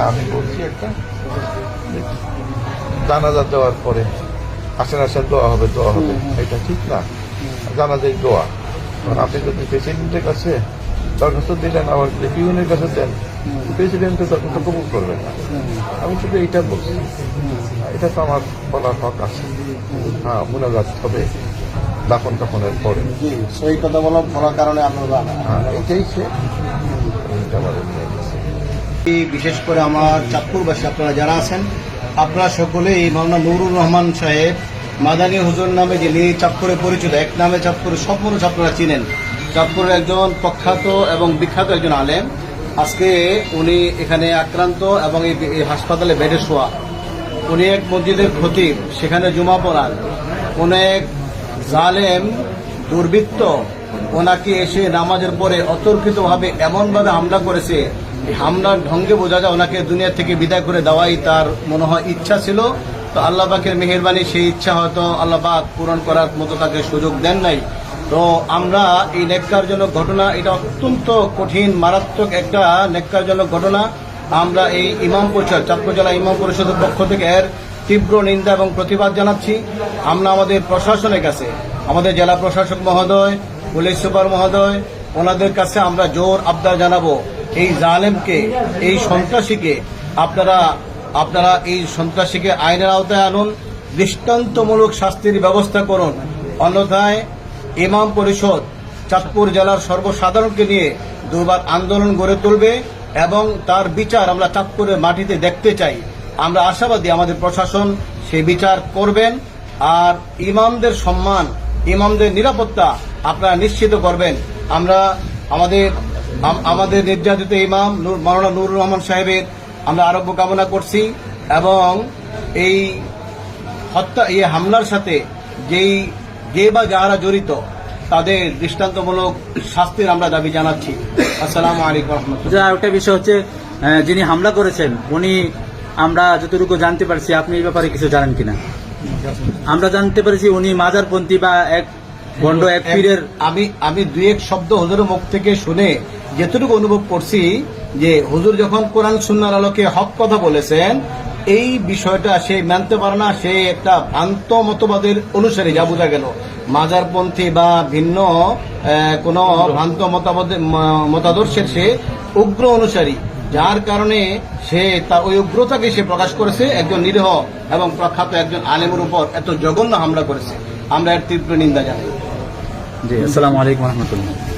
হ্যাঁ আমি বলছি একটা। জানাজা দেওয়ার পরে আসার আসার দোয়া হবে দোয়া হবে। এটা ঠিক না। জানাজাই দোয়া। আপনি যদি প্রেসিডেন্টের কাছে দরখাস্ত দিলেন আবার ইউনের কাছে দেন প্রেসিডেন্টের দরখাস্ত কবুল করবেন না। আমি শুধু এইটা বলছি। এটা তো আমার বলার হক আছে। হ্যাঁ মোনাজাত হবে দাফন কাফনের পরে। সেই কথা বলা বলার কারণে আপনারা হ্যাঁ এটাই সে। বিশেষ করে আমার চাঁদপুরবাসী আপনারা যারা আছেন, আপনারা সকলেই মাওলানা নুরুর রহমান সাহেব, মাদানী হুজুর নামে যিনি চাঁদপুরে পরিচিত, এক নামে চাঁদপুরে সব মানুষ আপনারা চিনেন। চাঁদপুরের একজন প্রখ্যাত এবং বিখ্যাত একজন আলেম। আজকে উনি এখানে আক্রান্ত এবং এই এই হাসপাতালে বেডে শোয়া। উনি এক মসজিদের খতিব, সেখানে জুমা পড়ান। অনেক জালেম, দুর্বৃত্ত। ওনাকে এসে নামাজের পরে অতর্কিতভাবে এমনভাবে হামলা করেছে এই হামলার ঢঙ্গে বোঝা যায় ওনাকে দুনিয়া থেকে বিদায় করে দেওয়াই তার মনে হয় ইচ্ছা ছিল। তো আল্লাহবাকের মেহরবানি সেই ইচ্ছা হয়তো আল্লাহ পাক পূরণ করার মতো তাকে সুযোগ দেন নাই। তো আমরা এই নেককারজনক ঘটনা, এটা অত্যন্ত কঠিন, মারাত্মক একটা নেককারজনক ঘটনা। আমরা এই ইমাম পরিষদ, চাঁদপুর জেলা ইমাম পরিষদের পক্ষ থেকে এর তীব্র নিন্দা এবং প্রতিবাদ জানাচ্ছি। আমরা আমাদের প্রশাসনের কাছে, আমাদের জেলা প্রশাসক মহোদয়, পুলিশ সুপার মহোদয়, ওনাদের কাছে আমরা জোর আবদার জানাব। এই জালেমকে, এই সন্ত্রাসীকে আপনারা আপনারা এই সন্ত্রাসীকে আইনের আওতায় আনুন, দৃষ্টান্তমূলক শাস্তির ব্যবস্থা করুন। অন্যথায় ইমাম পরিষদ চাঁদপুর জেলার সর্বসাধারণকে নিয়ে দুর্বার আন্দোলন গড়ে তুলবে এবং তার বিচার আমরা চাঁদপুরের মাটিতে দেখতে চাই। আমরা আশাবাদী আমাদের প্রশাসন সেই বিচার করবেন আর ইমামদের সম্মান, ইমামদের নিরাপত্তা আপনারা নিশ্চিত করবেন। আমরা আমাদের আম- আমাদের নির্যাতিত ইমাম নূর- মাওলানা নুরুর রহমান সাহেবের আমরা আরোগ্য কামনা করছি এবং এই হত্যা এই হামলার সাথে যেই যে বা যারা জড়িত তাদের দৃষ্টান্তমূলক শাস্তির আমরা দাবি জানাচ্ছি। আসসালামু আলাইকুম রহমতুল্লাহ। যা একটা বিষয় হচ্ছে যিনি হামলা করেছেন উনি আমরা যতটুকু জানতে পারছি আপনি এই ব্যাপারে কিছু জানেন কিনা? আমরা জানতে পেরেছি উনি মাজারপন্থী বা এক গন্ড এক পীরের আমি আমি দুই এক শব্দ হুজুরের মুখ থেকে শুনে যেটুকু অনুভব করছি যে হুজুর যখন কোরআন সুন্নার আলোকে হক কথা বলেছেন, এই বিষয়টা সে মানতে পারে না, সে একটা ভ্রান্ত মতবাদের অনুসারী যা বোঝা গেল। মাজারপন্থী বা ভিন্ন কোন ভ্রান্ত মতাদর্শের সে উগ্র অনুসারী, যার কারণে সে তার ওই উগ্রতাকে সে প্রকাশ করেছে একজন নিরীহ এবং প্রখ্যাত একজন আলেমের উপর এত জঘন্য হামলা করেছে। আমরা এর তীব্র নিন্দা জানাই। জি, আসসালামু আলাইকুম রহমতুল্লাহ।